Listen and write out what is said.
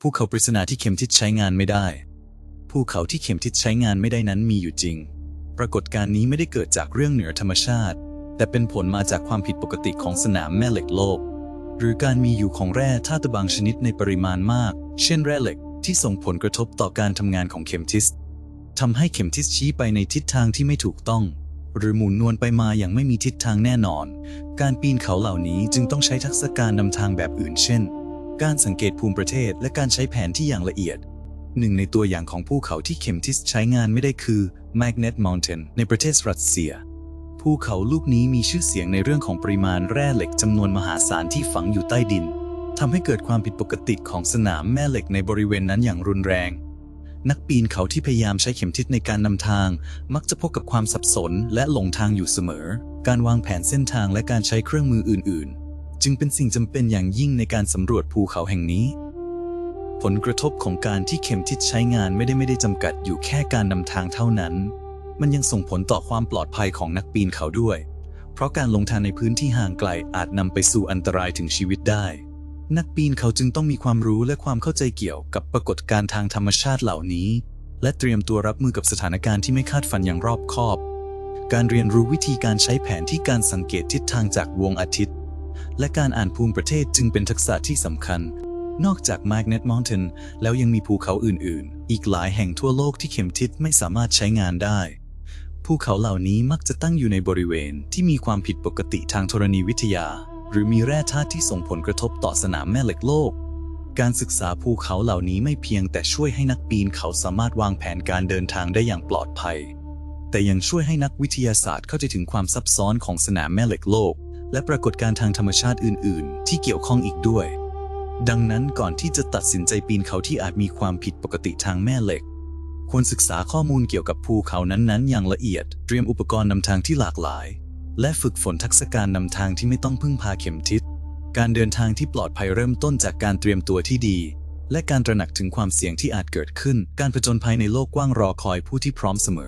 ภูเขาปริศนาที่เข็มทิศใช้งานไม่ได้ ภูเขาที่เข็มทิศใช้งานไม่ได้นั้นมีอยู่จริง ปรากฏการณ์นี้ไม่ได้เกิดจากเรื่องเหนือธรรมชาติ แต่เป็นผลมาจากความผิดปกติของสนามแม่เหล็กโลก หรือการมีอยู่ของแร่ธาตุบางชนิดในปริมาณมาก เช่นแร่เหล็กที่ส่งผลกระทบต่อการทำงานของเข็มทิศทำให้เข็มทิศชี้ไปในทิศทางที่ไม่ถูกต้อง หรือหมุนนวลไปมาอย่างไม่มีทิศทางแน่นอน การปีนเขาเหล่านี้จึงต้องใช้ทักษะการนำทางแบบอื่นเช่น การสังเกตภูมิประเทศ และการใช้แผนที่อย่างละเอียด หนึ่งในตัวอย่างของภูเขาที่เข็มทิศใช้งานไม่ได้คือ Magnet Mountain ในประเทศรัสเซีย ภูเขาลูกนี้มีชื่อเสียงในเรื่องของปริมาณแร่เหล็กจำนวนมหาศาลที่ฝังอยู่ใต้ดินทำให้เกิดความผิดปกติของสนามแม่เหล็กในบริเวณนั้นอย่างรุนแรง นักปีนเขาที่พยายามใช้เข็มทิศในการนำทาง มักจะพบกับความสับสนและหลงทางอยู่เสมอ การวางแผนเส้นทางและการใช้เครื่องมืออื่น ๆ จึงเป็นสิ่งจำเป็นอย่างยิ่งในการสำรวจภูเขาแห่งนี้ ผลกระทบของการที่เข็มทิศใช้งานไม่ได้ไม่ได้จำกัดอยู่แค่การนำทางเท่านั้น มันยังส่งผลต่อความปลอดภัยของนักปีนเขาด้วย เพราะการลงทางในพื้นที่ห่างไกลอาจนำไปสู่อันตรายถึงชีวิตได้ นักปีนเขาจึงต้องมีความรู้และความเข้าใจเกี่ยวกับปรากฏการณ์ทางธรรมชาติเหล่านี้ และเตรียมตัวรับมือกับสถานการณ์ที่ไม่คาดฝันอย่างรอบคอบ การเรียนรู้วิธีการใช้แผนที่การสังเกตทิศทางจากวงอาทิตย์ และการอ่านภูมิประเทศจึงเป็นทักษะที่สำคัญ นอกจาก Magnet Mountain แล้วยังมีภูเขาอื่นๆ อีกหลายแห่งทั่วโลกที่เข็มทิศไม่สามารถใช้งานได้ ภูเขาเหล่านี้มักจะตั้งอยู่ในบริเวณที่มีความผิดปกติทางธรณีวิทยา หรือมีแร่ธาตุที่ส่งผลกระทบต่อสนามแม่เหล็กโลก การศึกษาภูเขาเหล่านี้ไม่เพียงแต่ช่วยให้นักปีนเขาสามารถวางแผนการเดินทางได้อย่างปลอดภัย แต่ยังช่วยให้นักวิทยาศาสตร์เข้าใจถึงความซับซ้อนของสนามแม่เหล็กโลก และปรากฏการณ์ทางธรรมชาติอื่น ๆ ที่เกี่ยวข้องอีกด้วย ดังนั้นก่อนที่จะตัดสินใจปีนเขาที่อาจมีความผิดปกติทางแม่เหล็ก ควรศึกษาข้อมูลเกี่ยวกับภูเขานั้น ๆ อย่างละเอียด เตรียมอุปกรณ์นำทางที่หลากหลาย และฝึกฝนทักษะการนำทางที่ไม่ต้องพึ่งพาเข็มทิศ การเดินทางที่ปลอดภัยเริ่มต้นจากการเตรียมตัวที่ดี และการตระหนักถึงความเสี่ยงที่อาจเกิดขึ้น การผจญภัยในโลกกว้างรอคอยผู้ที่พร้อมเสมอ